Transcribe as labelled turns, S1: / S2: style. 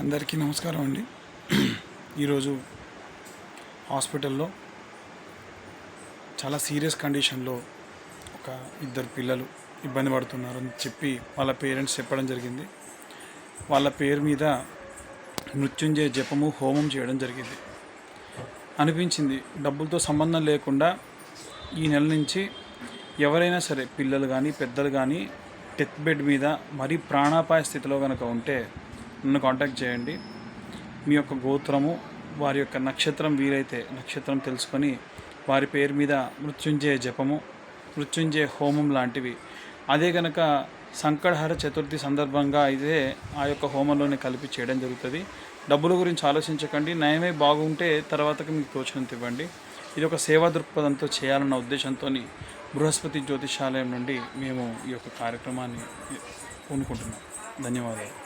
S1: అందరికీ నమస్కారం అండి. ఈరోజు హాస్పిటల్లో చాలా సీరియస్ కండిషన్లో ఒక ఇద్దరు పిల్లలు ఇబ్బంది పడుతున్నారు అని చెప్పి వాళ్ళ పేరెంట్స్ చెప్పడం జరిగింది. వాళ్ళ పేరు మీద మృత్యుంజయ జపము హోమం చేయడం జరిగింది. అనిపించింది డబ్బులతో సంబంధం లేకుండా ఈ నెల నుంచి ఎవరైనా సరే పిల్లలు కానీ పెద్దలు కానీ డెత్ బెడ్ మీద మరీ ప్రాణాపాయ స్థితిలో కనుక ఉంటే నన్ను కాంటాక్ట్ చేయండి. మీ యొక్క గోత్రము వారి యొక్క నక్షత్రం వీలైతే నక్షత్రం తెలుసుకొని వారి పేరు మీద మృత్యుంజయ జపము మృత్యుంజయ హోమం లాంటివి. అదే కనుక సంకటహర చతుర్థి సందర్భంగా అయితే ఆ యొక్క హోమంలోనే కలిపి చేయడం జరుగుతుంది. డబ్బుల గురించి ఆలోచించకండి. నయమే బాగుంటే తర్వాతకి మీకు తోచినంత ఇవ్వండి. ఇది ఒక సేవా దృక్పథంతో చేయాలన్న ఉద్దేశంతో బృహస్పతి జ్యోతిషాలయం నుండి మేము ఈ యొక్క కార్యక్రమాన్ని పూనుకుంటున్నాం. ధన్యవాదాలు.